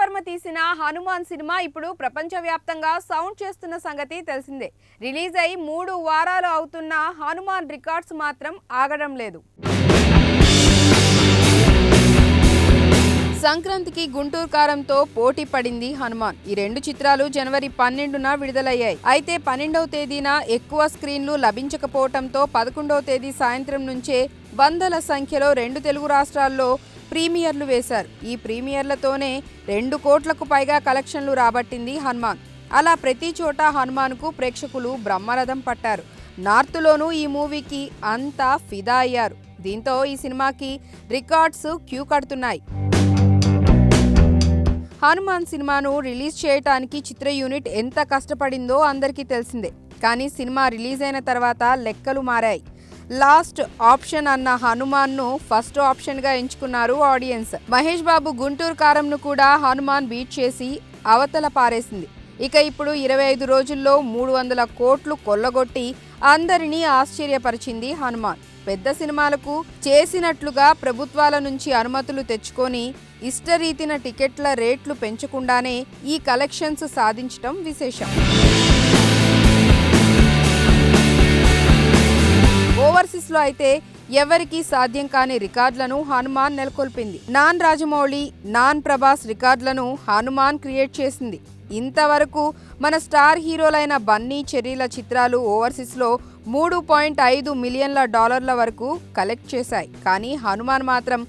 వర్మ తీసిన హనుమాన్ సినిమా ఇప్పుడు ప్రపంచవ్యాప్తంగా సౌండ్ చేస్తున్న సంగతి తెలిసిందే. రిలీజ్ అయి మూడు వారాలు అవుతున్న హనుమాన్ రికార్డ్స్ మాత్రం ఆగడం లేదు. సంక్రాంతికి గుంటూరు కారంతో పోటీ పడింది హనుమాన్. ఈ రెండు చిత్రాలు జనవరి పన్నెండున విడుదలయ్యాయి. అయితే పన్నెండవ తేదీన ఎక్కువ స్క్రీన్లు లభించకపోవడంతో పదకొండవ తేదీ సాయంత్రం నుంచే వందల సంఖ్యలో రెండు తెలుగు రాష్ట్రాల్లో ప్రీమియర్లు వేశారు. ఈ ప్రీమియర్లతోనే రెండు కోట్లకు పైగా కలెక్షన్లు రాబట్టింది హనుమాన్. అలా ప్రతి చోట హనుమాన్కు ప్రేక్షకులు బ్రహ్మరథం పట్టారు. నార్త్లోనూ ఈ మూవీకి అంతా ఫిదా అయ్యారు. దీంతో ఈ సినిమాకి రికార్డ్స్ క్యూ కడుతున్నాయి. హనుమాన్ సినిమాను రిలీజ్ చేయటానికి చిత్ర యూనిట్ ఎంత కష్టపడిందో అందరికీ తెలిసిందే. కానీ సినిమా రిలీజ్ అయిన తర్వాత లెక్కలు మారాయి. లాస్ట్ ఆప్షన్ అన్న హనుమాన్ను ఫస్ట్ ఆప్షన్గా ఎంచుకున్నారు ఆడియన్స్. మహేష్ బాబు గుంటూరు కారంను కూడా హనుమాన్ బీట్ చేసి అవతల పారేసింది. ఇక ఇప్పుడు ఇరవై ఐదు రోజుల్లో మూడు వందల కోట్లు కొల్లగొట్టి అందరినీ ఆశ్చర్యపరిచింది హనుమాన్. పెద్ద సినిమాలకు చేసినట్లుగా ప్రభుత్వాల నుంచి అనుమతులు తెచ్చుకొని ఇష్టరీతిన టికెట్ల రేట్లు పెంచకుండానే ఈ కలెక్షన్స్ సాధించటం విశేషం. ఓవర్సీస్లో అయితే ఎవరికీ సాధ్యం కాని రికార్డులను హనుమాన్ నెలకొల్పింది. నాన్ రాజమౌళి నాన్ ప్రభాస్ రికార్డులను హనుమాన్ క్రియేట్ చేసింది. ఇంతవరకు మన స్టార్ హీరోలైన బన్నీ చెర్రీల చిత్రాలు ఓవర్సీస్లో మూడు పాయింట్ ఐదు మిలియన్ల డాలర్ల వరకు కలెక్ట్ చేశాయి. కానీ హనుమాన్ మాత్రం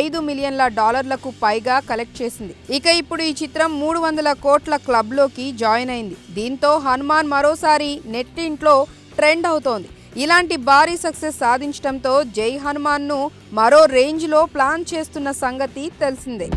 ఐదు మిలియన్ల డాలర్లకు పైగా కలెక్ట్ చేసింది. ఇక ఇప్పుడు ఈ చిత్రం మూడు వందల కోట్ల క్లబ్లోకి జాయిన్ అయింది. దీంతో హనుమాన్ మరోసారి నెట్టింట్లో ట్రెండ్ అవుతోంది. ఇలాంటి భారీ సక్సెస్ సాధించడంతో జై హనుమాన్ను మరో రేంజ్లో ప్లాన్ చేస్తున్న సంగతి తెలిసిందే.